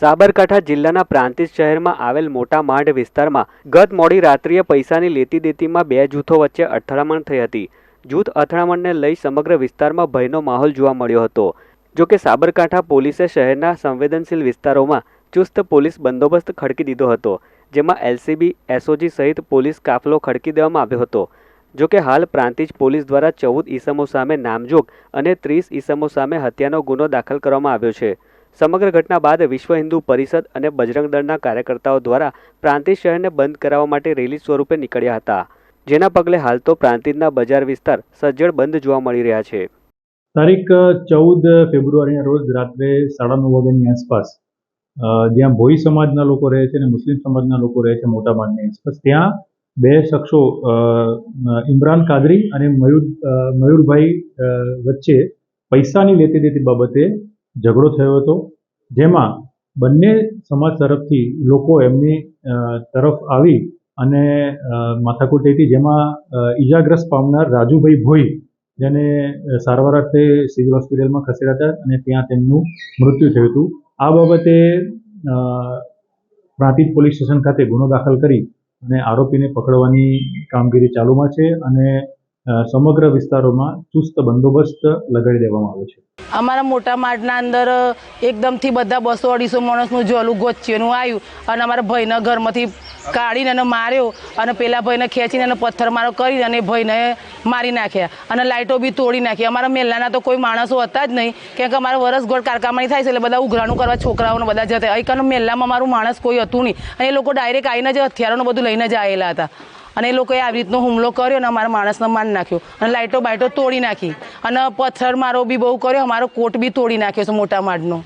સાબરકાંઠા જિલ્લાના પ્રાંતિજ શહેરમાં આવેલ મોટા માંડ વિસ્તારમાં ગત મોડી રાત્રિએ પૈસાની લેતી દેતીમાં બે જૂથો વચ્ચે અથડામણ થઈ હતી. જૂથ અથડામણને લઈ સમગ્ર વિસ્તારમાં ભયનો માહોલ જોવા મળ્યો હતો. જો કે સાબરકાંઠા પોલીસે શહેરના સંવેદનશીલ વિસ્તારોમાં ચુસ્ત પોલીસ બંદોબસ્ત ખડકી દીધો હતો, જેમાં એલસીબી, એસઓજી સહિત પોલીસ કાફલો ખડકી દેવામાં આવ્યો હતો. જો કે હાલ પ્રાંતિજ પોલીસ દ્વારા ચૌદ ઈસમો સામે નામજોગ અને ત્રીસ ઈસમો સામે હત્યાનો ગુનો દાખલ કરવામાં આવ્યો છે. સમગ્ર ઘટના બાદ વિશ્વ હિન્દુ પરિષદ અને બજરંગ દળના કાર્યકર્તાઓ દ્વારા પ્રાંતિજ શહેરને બંધ કરાવવા માટે રેલી સ્વરૂપે નીકળ્યા હતા. જેના પગલે હાલ તો પ્રાંતિજના બજાર વિસ્તાર સજ્જડ બંધ જોવા મળી રહ્યા છે. તારીખ ચૌદ ફેબ્રુઆરીના રોજ રાત્રે સાડા નવ વાગ્યાની આસપાસ જ્યાં ભોઈ સમાજના લોકો રહે છે અને મુસ્લિમ સમાજના લોકો રહે છે મોટા ભાગની આસપાસ, ત્યાં બે શખ્સો ઇમરાન કાદરી અને મયુર મયુરભાઈ વચ્ચે પૈસાની લેતી દેતી બાબતે ઝઘડો થયો હતો, જેમાં બંને સમાજ તરફથી લોકો એમની તરફ આવી અને માથાકૂટ થઈ હતી, જેમાં ઈજાગ્રસ્ત પામનાર રાજુભાઈ ભોઈ, જેને સારવાર અર્થે સિવિલ હોસ્પિટલમાં ખસેડ્યા હતા અને ત્યાં તેમનું મૃત્યુ થયું હતું. આ બાબતે પ્રાંતિજ પોલીસ સ્ટેશન ખાતે ગુનો દાખલ કરી અને આરોપીને પકડવાની કામગીરી ચાલુમાં છે અને સમગ્ર વિસ્તારોમાં ચુસ્ત બંદોબસ્ત લગાડી દેવામાં આવ્યો છે. અમારા મોટા માર્ગના અંદર એકદમથી બધા બસો અઢીસો માણસનું જોલું ગોચ્યનું આવ્યું અને અમારા ભાઈના ઘરમાંથી કાઢીને એને માર્યો અને પેલા ભાઈને ખેંચીને એને પથ્થરમારો કરી અને ભાઈને મારી નાખ્યા અને લાઇટો બી તોડી નાખી. અમારા મેલાના તો કોઈ માણસો હતા જ નહીં. કેમ કે અમારા વરસગોળ કારકામણી થાય છે એટલે બધા ઉઘરાણું કરવા છોકરાઓને બધા જતા. અહીંકાનું મેલામાં મારું માણસ કોઈ હતું નહીં. અને એ લોકો ડાયરેક્ટ આવીને જ હથિયારોનું બધું લઈને જ આવેલા હતા. અને એ લોકોએ આવી રીતનો હુમલો કર્યો અને અમારા માણસને માન નાખ્યો. અને લાઇટો બાઇટો તોડી નાખી. અને પથ્થર મારો બી બહુ કર્યો, અમારો કોટ બી તોડી નાખ્યો છે મોટા માળનો.